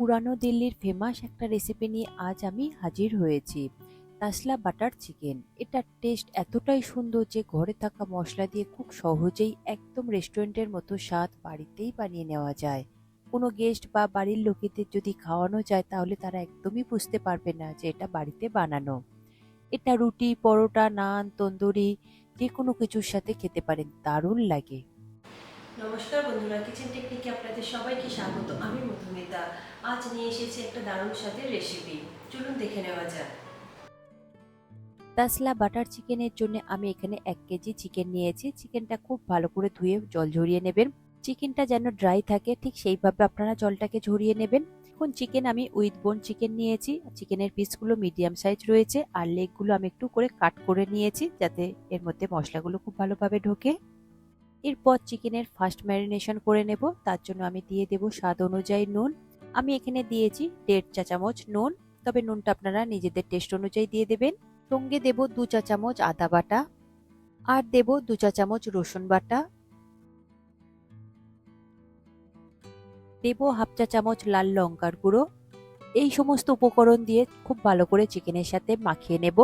পুরানো দিল্লির ফেমাস একটা রেসিপি নিয়ে আজ আমি হাজির হয়েছি। তাসলা বাটার চিকেন এটার টেস্ট এতটাই সুন্দর যে ঘরে থাকা মশলা দিয়ে খুব সহজেই একদম রেস্টুরেন্টের মতো স্বাদ বাড়িতেই বানিয়ে নেওয়া যায়। কোনো গেস্ট বা বাড়ির লোকেদের যদি খাওয়ানো যায়, তাহলে তারা একদমই বুঝতে পারবে না যে এটা বাড়িতে বানানো। এটা রুটি, পরোটা, নান, তন্দুরি যে কোনো কিছুর সাথে খেতে পারেন। দারুণ লাগে। নমস্কার বন্ধুরা কিচেন টেকনিকে আপনাদের সবাইকে স্বাগত। আমি মধুমিতা। আজ নিয়ে এসেছি একটা দারুণ স্বাদের রেসিপি চলুন দেখে নেওয়া যাক। তাসলা বাটার চিকেনের জন্য আমি এখানে এক কেজি চিকেন নিয়েছি। চিকেনটা খুব ভালো করে ধুয়ে জল ঝরিয়ে নেবেন। চিকেনটা যেন ড্রাই থাকে, ঠিক সেইভাবে আপনারা জলটাকে ঝরিয়ে নেবেন। এখন চিকেন আমি উইথ বোন চিকেন নিয়েছি। চিকেনের পিসগুলো মিডিয়াম সাইজ রয়েছে। আর লেগগুলো আমি একটু করে কাট করে নিয়েছি, যাতে এর মধ্যে মশলাগুলো খুব ভালোভাবে ঢোকে। এরপর চিকেনের ফার্স্ট ম্যারিনেশন করে নেব। তার জন্য আমি দিয়ে দেব স্বাদ অনুযায়ী নুন। আমি এখানে দিয়েছি দেড় চা চামচ নুন। তবে নুনটা আপনারা নিজেদের টেস্ট অনুযায়ী দিয়ে দেবেন। সঙ্গে দেব দু চা চামচ আদা বাটা আর দেব দু চা চামচ রসুন বাটা। দেব হাফ চা চামচ লাল লঙ্কার গুঁড়ো। এই সমস্ত উপকরণ দিয়ে খুব ভালো করে চিকেনের সাথে মাখিয়ে নেব।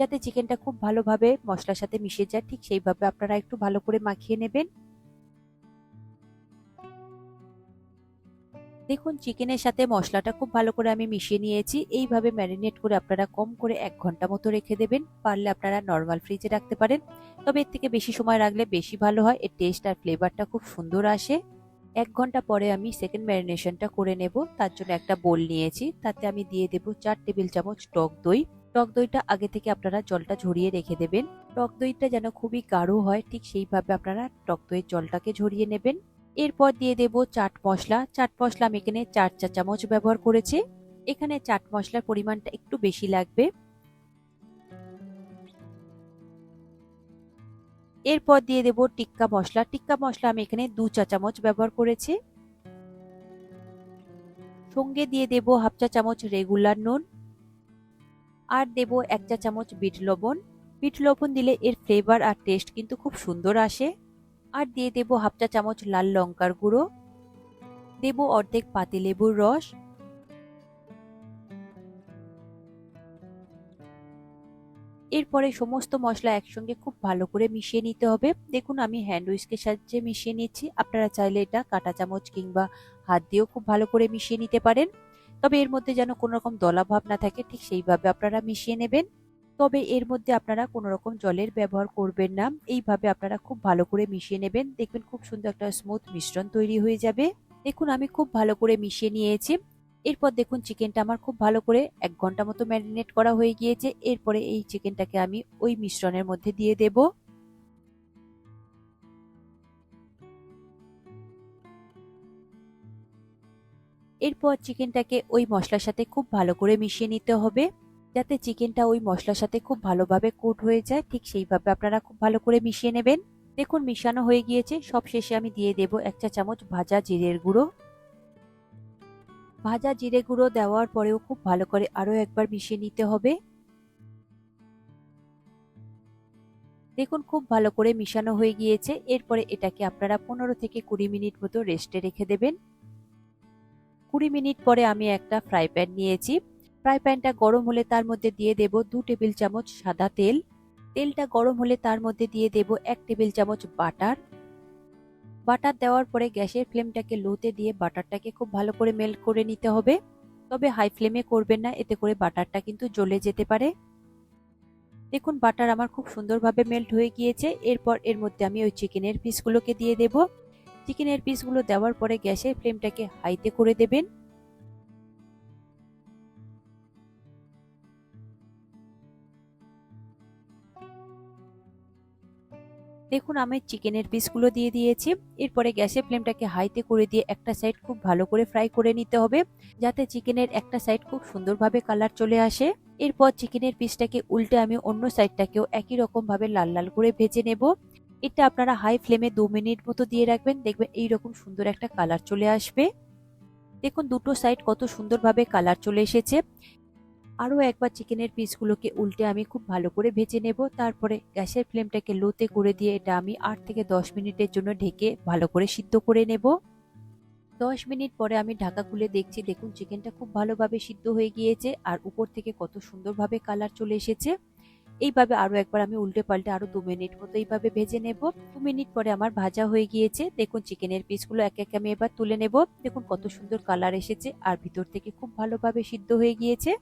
যাতে চিকেনটা খুব ভালোভাবে মশলার সাথে মিশে যায়, ঠিক সেইভাবে আপনারা একটু ভালো করে মাখিয়ে নেবেন। দেখুন, চিকেনের সাথে মশলাটা খুব ভালো করে আমি মিশিয়ে নিয়েছি। এইভাবে ম্যারিনেট করে আপনারা কম করে এক ঘণ্টা মতো রেখে দেবেন। পারলে আপনারা নর্মাল ফ্রিজে রাখতে পারেন। তবে এর থেকে বেশি সময় রাখলে বেশি ভালো হয়। এর টেস্ট আর ফ্লেভারটা খুব সুন্দর আসে। এক ঘণ্টা পরে আমি সেকেন্ড ম্যারিনেশনটা করে নেব। তার জন্য একটা বোল নিয়েছি। তাতে আমি দিয়ে দেব চার টেবিল চামচ টক দই। টক দইটা আগে থেকে আপনারা জলটা ঝরিয়ে রেখে দেবেন। টক দইটা যেন খুবই গাঢ় হয়, ঠিক সেইভাবে আপনারা টক দইয়ের জলটাকে ঝরিয়ে নেবেন। এরপর দিয়ে দেব চাট মশলা। চাট মশলা আমি এখানে চার চা চামচ ব্যবহার করেছি। এখানে চাট মশলার পরিমাণটা একটু বেশি লাগবে। এরপর দিয়ে দেব টিক্কা মশলা। টিক্কা মশলা আমি এখানে দু চা চামচ ব্যবহার করেছি। সঙ্গে দিয়ে দেব হাফ চা চামচ রেগুলার নুন। আর দেব এক চা চামচ বিট লবণ। বিট লবণ দিলে এর ফ্লেভার আর টেস্ট কিন্তু খুব সুন্দর আসে। আর দিয়ে দেব হাফ চা চামচ লাল লঙ্কার গুঁড়ো। দেব অর্ধেক পাতিলেবুর রস। এরপরে সমস্ত মশলা একসঙ্গে খুব ভালো করে মিশিয়ে নিতে হবে। দেখুন, আমি হ্যান্ড উইস্কের সাহায্যে মিশিয়ে নিচ্ছি আপনারা চাইলে এটা কাঁটা চামচ কিংবা হাত দিয়েও খুব ভালো করে মিশিয়ে নিতে পারেন। তবে এর মধ্যে যেন কোনো রকম দলাভাব না থাকে, ঠিক সেইভাবে আপনারা মিশিয়ে নেবেন। তবে এর মধ্যে আপনারা কোনো রকম জলের ব্যবহার করবেন না। এইভাবে আপনারা খুব ভালো করে মিশিয়ে নেবেন। দেখবেন খুব সুন্দর একটা স্মুথ মিশ্রণ তৈরি হয়ে যাবে। দেখুন, আমি খুব ভালো করে মিশিয়ে নিয়েছি। এরপর দেখুন, চিকেনটা আমার খুব ভালো করে এক ঘণ্টা মতো ম্যারিনেট করা হয়ে গিয়েছে। এরপরে এই চিকেনটাকে আমি ওই মিশ্রণের মধ্যে দিয়ে দেব। এরপর চিকেনটাকে ওই মশলার সাথে খুব ভালো করে মিশিয়ে নিতে হবে, যাতে চিকেনটা ওই মশলার সাথে খুব ভালোভাবে কোট হয়ে যায়। ঠিক সেইভাবে আপনারা খুব ভালো করে মিশিয়ে নেবেন। দেখুন, মিশানো হয়ে গিয়েছে। সব শেষে আমি দিয়ে দেব এক চা চামচ ভাজা জিরের গুঁড়ো। ভাজা জিরে গুঁড়ো দেওয়ার পরেও খুব ভালো করে আরও একবার মিশিয়ে নিতে হবে। দেখুন, খুব ভালো করে মিশানো হয়ে গিয়েছে। এরপরে এটাকে আপনারা পনেরো থেকে কুড়ি মিনিট মতো রেস্টে রেখে দেবেন। কুড়ি মিনিট পরে আমি একটা ফ্রাই প্যান নিয়েছি। ফ্রাই প্যানটা গরম হলে তার মধ্যে দিয়ে দেব দু টেবিল চামচ সাদা তেল। তেলটা গরম হলে তার মধ্যে দিয়ে দেব এক টেবিল চামচ বাটার। বাটার দেওয়ার পরে গ্যাসের ফ্লেমটাকে লোতে দিয়ে বাটারটাকে খুব ভালো করে মেল্ট করে নিতে হবে। তবে হাই ফ্লেমে করবেন না, এতে করে বাটারটা কিন্তু জ্বলে যেতে পারে। দেখুন, বাটার আমার খুব সুন্দরভাবে মেল্ট হয়ে গিয়েছে। এরপর এর মধ্যে আমি ওই চিকেনের পিসগুলোকে দিয়ে দেব। চিকেনের পিসগুলো দেওয়ার পরে গ্যাসের ফ্লেমটাকে হাইতে করে দেবেন। দেখুন, আমি চিকেনের পিসগুলো দিয়ে দিয়েছি। এরপরে গ্যাসের ফ্লেমটাকে হাইতে করে দিয়ে একটা সাইড খুব ভালো করে ফ্রাই করে নিতে হবে, যাতে চিকেনের একটা সাইড খুব সুন্দরভাবে কালার চলে আসে। এরপর চিকেনের পিসটাকে উল্টে আমি অন্য সাইডটাকেও একই রকমভাবে লাল লাল করে ভেজে নেব। এটা আপনারা হাই ফ্লেমে দু মিনিট মতো দিয়ে রাখবেন, দেখবেন এইরকম সুন্দর একটা কালার চলে আসবে। দেখুন দুটো সাইড কত সুন্দরভাবে কালার চলে এসেছে। আরও একবার চিকেনের পিসগুলোকে উল্টে আমি খুব ভালো করে ভেজে নেব। তারপরে গ্যাসের ফ্লেমটাকে লোতে করে দিয়ে এটা আমি আট থেকে দশ মিনিটের জন্য ঢেকে ভালো করে সিদ্ধ করে নেব। দশ মিনিট পরে আমি ঢাকা খুলে দেখছি, দেখুন চিকেনটা খুব ভালোভাবে সিদ্ধ হয়ে গিয়েছে আর উপর থেকে কত সুন্দরভাবে কালার চলে এসেছে। এইভাবে আরও একবার আমি উল্টে পাল্টে আরও দু মিনিট মতো এইভাবে ভেজে নেব। দু মিনিট পরে আমার ভাজা হয়ে গিয়েছে। দেখুন, চিকেনের পিসগুলো এক এক আমি এবার তুলে নেব। দেখুন, কত সুন্দর কালার এসেছে আর ভিতর থেকে খুব ভালোভাবে সিদ্ধ হয়ে গিয়েছে।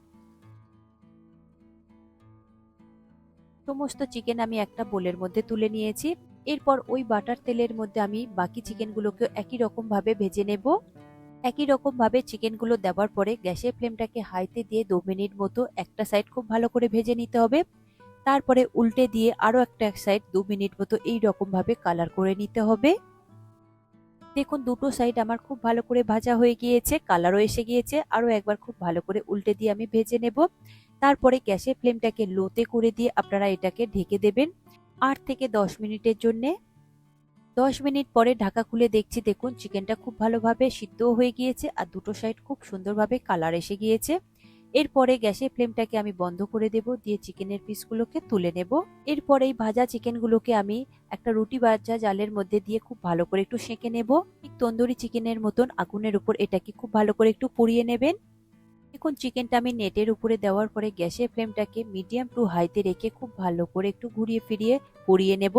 সমস্ত চিকেন আমি একটা বোলের মধ্যে তুলে নিয়েছি। এরপর ওই বাটার তেলের মধ্যে আমি বাকি চিকেনগুলোকে একই রকম ভাবে ভেজে নেব। একই রকম ভাবে চিকেনগুলো দেওয়ার পরে গ্যাসের ফ্লেমটাকে হাইতে দিয়ে দু মিনিট মতো একটা সাইড খুব ভালো করে ভেজে নিতে হবে। তারপরে উল্টে দিয়ে আরও একটা এক সাইড দু মিনিট মতো এই রকম ভাবে কালার করে নিতে হবে। দেখুন, দুটো সাইড আমার খুব ভালো করে ভাজা হয়ে গিয়েছে কালারও এসে গিয়েছে। আরও একবার খুব ভালো করে উল্টে দিয়ে আমি ভেজে নেব। তারপরে গ্যাসের ফ্লেমটাকে লোতে করে দিয়ে আপনারা এটাকে ঢেকে দেবেন আট থেকে দশ মিনিটের জন্যে। দশ মিনিট পরে ঢাকা খুলে দেখছি, দেখুন চিকেনটা খুব ভালোভাবে সিদ্ধ হয়ে গিয়েছে আর দুটো সাইড খুব সুন্দরভাবে কালার এসে গিয়েছে। এরপরে গ্যাসের ফ্লেমটাকে আমি বন্ধ করে দেব, দিয়ে চিকেনের পিসগুলোকে তুলে নেব। এরপরে এই ভাজা চিকেনগুলোকে আমি একটা রুটি ভাজা জালের মধ্যে দিয়ে খুব ভালো করে একটু সেঁকে নেব। ঠিক তন্দুরি চিকেনের মতন আগুনের উপর এটাকে খুব ভালো করে একটু পুড়িয়ে নেবেন। এখন চিকেনটা আমি নেটের উপরে দেওয়ার পরে গ্যাসের ফ্লেমটাকে মিডিয়াম টু হাইতে রেখে খুব ভালো করে একটু ঘুরিয়ে ফিরিয়ে পুড়িয়ে নেব।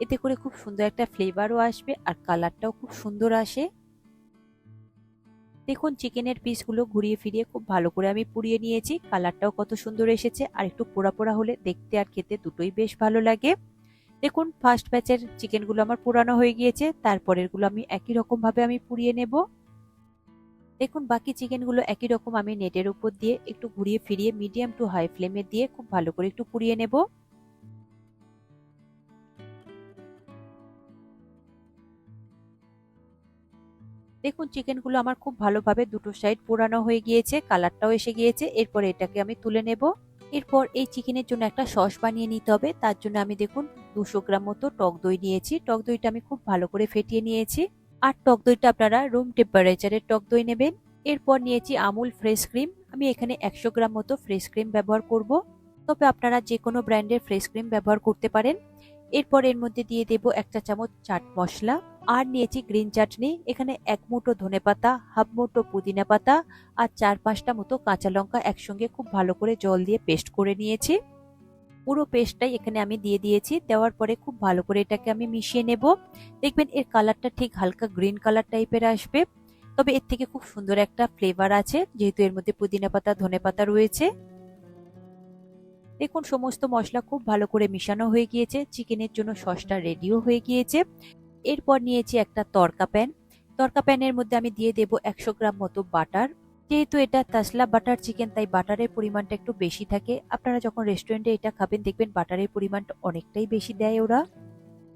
এতে করে খুব সুন্দর একটা ফ্লেভারও আসবে আর কালারটাও খুব সুন্দর আসে। দেখুন, চিকেনের পিসগুলো ঘুরিয়ে ফিরিয়ে খুব ভালো করে আমি পুড়িয়ে নিয়েছি। কালারটাও কত সুন্দর এসেছে। আর একটু পোড়া পোড়া হলে দেখতে আর খেতে দুটোই বেশ ভালো লাগে। দেখুন ফার্স্ট ব্যাচের চিকেনগুলো আমার পুরানো হয়ে গিয়েছে। তারপরেরগুলো আমি একই রকম ভাবে আমি পুড়িয়ে নেব। দেখুন, বাকি চিকেনগুলো একই রকম আমি নেটের উপর দিয়ে একটু ঘুরিয়ে ফিরিয়ে মিডিয়াম টু হাই ফ্লেমে দিয়ে খুব ভালো করে একটু পুড়িয়ে নেব। দেখুন চিকেনগুলো আমার খুব ভালোভাবে দুটো সাইড পোড়ানো হয়ে গিয়েছে কালারটাও এসে গিয়েছে। এরপর এটাকে আমি তুলে নেব। এরপর এই চিকেনের জন্য একটা সস বানিয়ে নিতে হবে। তার জন্য আমি দেখুন, দুশো গ্রাম মতো টক দই নিয়েছি। টক দইটা আমি খুব ভালো করে ফেটিয়ে নিয়েছি। আর টক দইটা আপনারা রুম টেম্পারেচারের টক দই নেবেন। এরপর নিয়েছি আমুল ফ্রেশ ক্রিম আমি এখানে একশো গ্রাম মতো ফ্রেশ ক্রিম ব্যবহার করব। তবে আপনারা যে কোনো ব্র্যান্ডের ফ্রেশ ক্রিম ব্যবহার করতে পারেন। এরপর এর মধ্যে দিয়ে দেব একটা চামচ চাট মশলা। আর নিয়েছি গ্রিন চাটনি, এখানে এক মুঠো ধনে পাতা, হাফ মুঠো পুদিনা পাতা আর চার পাঁচটা মতো কাঁচা লঙ্কা একসঙ্গে খুব ভালো করে জল দিয়ে পেস্ট করে নিয়েছি। পুরো পেস্টটাই এখানে আমি দিয়ে দিয়েছি, দেওয়ার পরে খুব ভালো করে এটাকে আমি মিশিয়ে নেব। দেখবেন এর কালারটা ঠিক হালকা গ্রিন কালার টাইপের আসবে, তবে এর থেকে খুব সুন্দর একটা ফ্লেভার আছে, যেহেতু এর মধ্যে পুদিনা পাতা, ধনে পাতা রয়েছে। দেখুন, সমস্ত মশলা খুব ভালো করে মিশানো হয়ে গিয়েছে, চিকেনের জন্য সসটা রেডিও হয়ে গিয়েছে। এরপর নিয়েছি একটা তরকা প্যান। তরকা প্যানের মধ্যে আমি দিয়ে দেব একশো গ্রাম মতো বাটার। যেহেতু এটা তাসলা বাটার চিকেন, তাই বাটারের পরিমাণটা একটু বেশি থাকে। আপনারা যখন রেস্টুরেন্টে এটা খাবেন, দেখবেন বাটারের পরিমাণটা অনেকটাই বেশি দেয় ওরা।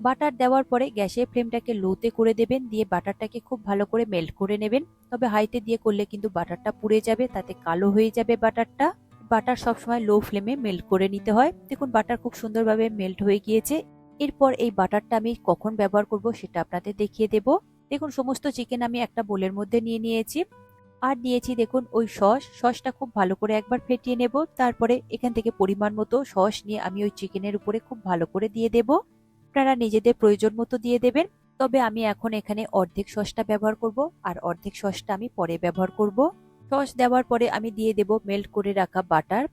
বাটার দেওয়ার পরে গ্যাসের ফ্লেমটাকে লোতে করে দেবেন, দিয়ে বাটারটাকে খুব ভালো করে মেল্ট করে নেবেন। তবে হাইতে দিয়ে করলে কিন্তু বাটারটা পুড়ে যাবে, তাতে কালো হয়ে যাবে বাটারটা। বাটার সবসময় লো ফ্লেমে মেল্ট করে নিতে হয়। দেখুন, বাটার খুব সুন্দরভাবে মেল্ট হয়ে গিয়েছে। এরপর এই বাটারটা আমি কখন ব্যবহার করব সেটা আপনাদের দেখিয়ে দেব। দেখুন, সমস্ত চিকেন আমি একটা বোলের মধ্যে নিয়ে নিয়েছি। আর নিয়েছি দেখুন, ওই সস। সসটা খুব ভালো করে একবার ফেটিয়ে নেব। তারপরে এখান থেকে পরিমাণ মতো সস নিয়ে আমি ওই চিকেনের উপরে খুব ভালো করে দিয়ে দেব। আপনারা নিজেদের প্রয়োজন মতো দিয়ে দেবেন। তবে আমি এখন এখানে অর্ধেক সসটা ব্যবহার করব আর অর্ধেক সসটা আমি পরে ব্যবহার করব। সস দেওয়ার পরে আমি দিয়ে দেব মেল্ট করে রাখা বাটার।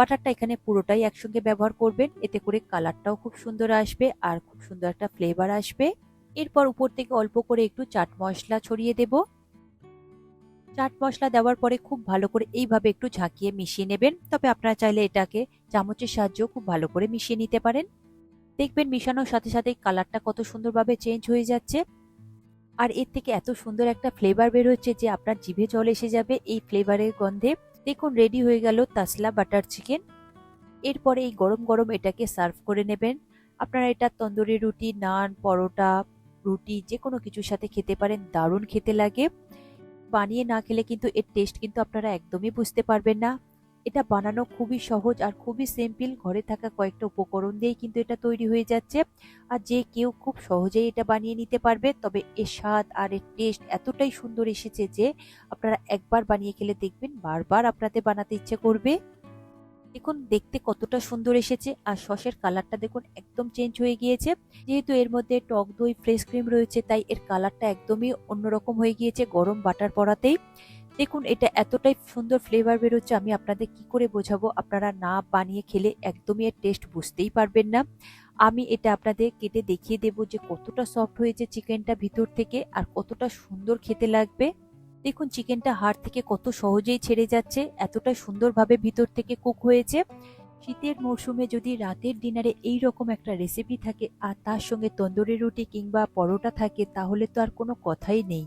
বাটারটা এখানে পুরোটাই একসঙ্গে ব্যবহার করবেন। এতে করে কালারটাও খুব সুন্দর আসবে আর খুব সুন্দর একটা ফ্লেভার আসবে। এরপর উপর থেকে অল্প করে একটু চাট মশলা ছড়িয়ে দেব। চাট মশলা দেওয়ার পরে খুব ভালো করে এইভাবে একটু ঝাঁকিয়ে মিশিয়ে নেবেন। তবে আপনারা চাইলে এটাকে চামচের সাহায্যেও খুব ভালো করে মিশিয়ে নিতে পারেন। দেখবেন মিশানোর সাথে সাথে কালারটা কত সুন্দরভাবে চেঞ্জ হয়ে যাচ্ছে। আর এর থেকে এত সুন্দর একটা ফ্লেভার বের হচ্ছে যে আপনার জিভে জল এসে যাবে এই ফ্লেভারের গন্ধে। দেখুন রেডি হয়ে গেল তাসলা বাটার চিকেন এরপরে এই গরম গরম এটাকে সার্ভ করে নেবেন। আপনারা এটা তন্দুরি রুটি, নান, পরোটা, রুটি যে কোনো কিছুর সাথে খেতে পারেন, দারুণ খেতে লাগে। বানিয়ে না খেলে কিন্তু এর টেস্ট কিন্তু আপনারা একদমই বুঝতে পারবেন না। এটা বানানো খুবই সহজ আর খুবই সিম্পল ঘরে থাকা কয়েকটা উপকরণ দিয়েই কিন্তু এটা তৈরি হয়ে যাচ্ছে। আর যে কেউ খুব সহজেই এটা বানিয়ে নিতে পারবে, তবে এর স্বাদ আর এর টেস্ট এতটাই সুন্দর এসেছে যে আপনারা একবার বানিয়ে খেলে দেখবেন, বারবার আপনাদের বানাতে ইচ্ছে করবে। দেখুন, দেখতে কতটা সুন্দর এসেছে আর সসের কালারটা দেখুন একদম চেঞ্জ হয়ে গিয়েছে। যেহেতু এর মধ্যে টক দই ফ্রেশ ক্রিম রয়েছে, তাই এর কালারটা একদমই অন্যরকম হয়ে গিয়েছে গরম বাটার পড়াতেই দেখুন, এটা এতটাই সুন্দর ফ্লেভার বেরোচ্ছে, আমি আপনাদের কি করে বোঝাবো? আপনারা না বানিয়ে খেলে একদমই এর টেস্ট বুঝতেই পারবেন না। আমি এটা আপনাদের কেটে দেখিয়ে দেব যে কতটা সফট হয়েছে চিকেনটা ভিতর থেকে আর কতটা সুন্দর খেতে লাগবে। দেখুন চিকেনটা হাড় থেকে কত সহজেই ছেড়ে যাচ্ছে এতটা সুন্দরভাবে ভিতর থেকে কুক হয়েছে। শীতের মরশুমে যদি রাতের ডিনারে এই রকম একটা রেসিপি থাকে আর তার সঙ্গে তন্দুরি রুটি কিংবা পরোটা থাকে, তাহলে তো আর কোনো কথাই নেই।